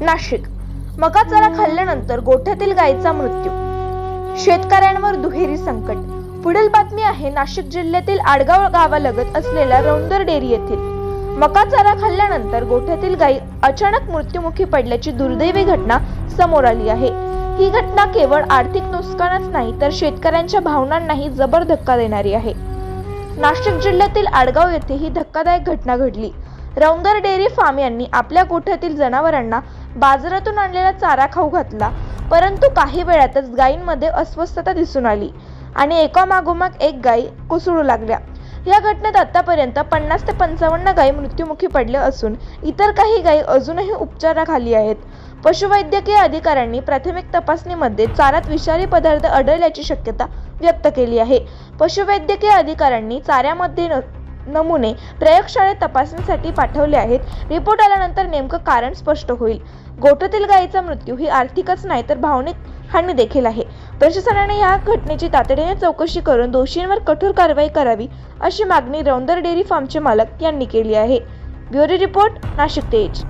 नाशिक. मका चारा खाल्ल्यानंतर गोठ्यातील गायीचा मृत्यू. शेतकऱ्यांवर दुहेरी संकट. पुढील बातमी आहे नाशिक जिल्ह्यातील आडगाव गावालगत असलेल्या रौंदर डेअरी येथील. मका चारा खाल्ल्यानंतर गोठ्यातील गायी अचानक मृत्युमुखी पडल्याची दुर्दैवी घटना समोर आली आहे. ही घटना केवळ आर्थिक नुकसानच नाही तर शेतकऱ्यांच्या भावनांनाही जबर धक्का देणारी आहे. नाशिक जिल्ह्यातील आडगाव येथे ही धक्कादायक घटना घडली. रौंदर डेअरी फार्म यांनी आपल्या गोठ्यातील जनावरांना बाजारातून आणलेला चारा खाऊ घातला. परंतु काही वेळातच गायींमध्ये अस्वस्थता दिसून आली आणि एकामागोमाग एक गायी कोसळू लागल्या. या घटनेत आतापर्यंत पन्नास ते पंचावन्न गायी मृत्युमुखी पडल्या असून इतर काही गायी अजूनही उपचाराखाली आहेत. पशुवैद्यकीय अधिकाऱ्यांनी प्राथमिक तपासणीमध्ये चाऱ्यात विषारी पदार्थ आढळल्याची शक्यता व्यक्त केली आहे. पशुवैद्यकीय अधिकाऱ्यांनी चाऱ्यामध्ये न- नमुने प्रयोगशाळेत तपासणीसाठी पाठवले आहेत. रिपोर्ट आल्यानंतर नेमकं कारण स्पष्ट होईल. गोठ्यातील गायीचा मृत्यू ही आर्थिकच नाही तर भावनिक हानी देखील आहे. प्रशासनाने या घटनेची तातडीने चौकशी करून दोषींवर कठोर कारवाई करावी अशी मागणी रौंदर डेअरी फार्मचे मालक यांनी केली आहे. ब्युरो रिपोर्ट नाशिक तेज.